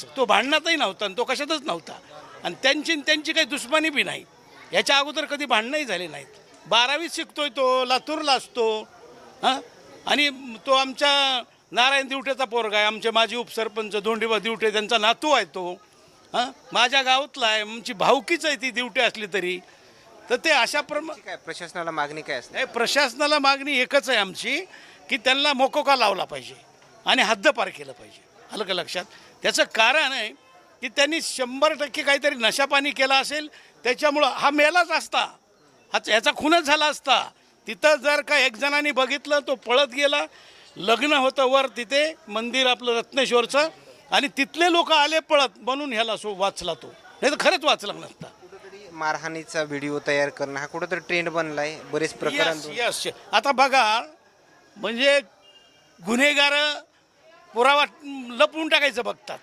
त्याचं तो भांडणातही नव्हता आणि तो कशातच नव्हता. आणि त्यांची त्यांची काही दुश्मनी बी नाही. याच्या अगोदर कधी भांडणंही झाली नाहीत. बारावीत शिकतोय तो लातूरला असतो. हां? आणि तो आमच्या नारायण दिवटेचा पोरगा आहे आमचे माजी उपसरपंच दोंडीबा दिवटे त्यांचा नातू आहे तो. हां? माझ्या गावातला आहे आमची भावकीच आहे ती दिवटे असली तरी. तर ते अशा प्रमा काय प्रशासनाला मागणी काय असते? नाही प्रशासनाला मागणी एकच आहे आमची की त्यांना मोकोका लावला पाहिजे आणि हद्दपार केलं पाहिजे. आलं का लक्षात. त्याचं कारण आहे की त्यांनी शंभर टक्के काहीतरी नशापाणी केला असेल त्याच्यामुळं हा मेलाच असता. हा याचा खूनच झाला असता. तिथं जर का एक जणांनी बघितलं तो पळत गेला. लग्न होतं वर तिथे मंदिर आपलं रत्नेश्वरचं आणि तिथले लोक आले पळत म्हणून ह्याला सो वाचला तो. नाही तर खरंच वाचला नसता. मारहाणीचा व्हिडिओ तयार करणं हा कुठेतरी ट्रेंड बनलाय बरेच प्रकरण यस यस आता बघा म्हणजे गुन्हेगार पुरावा लपवून टाकायचं बघतात.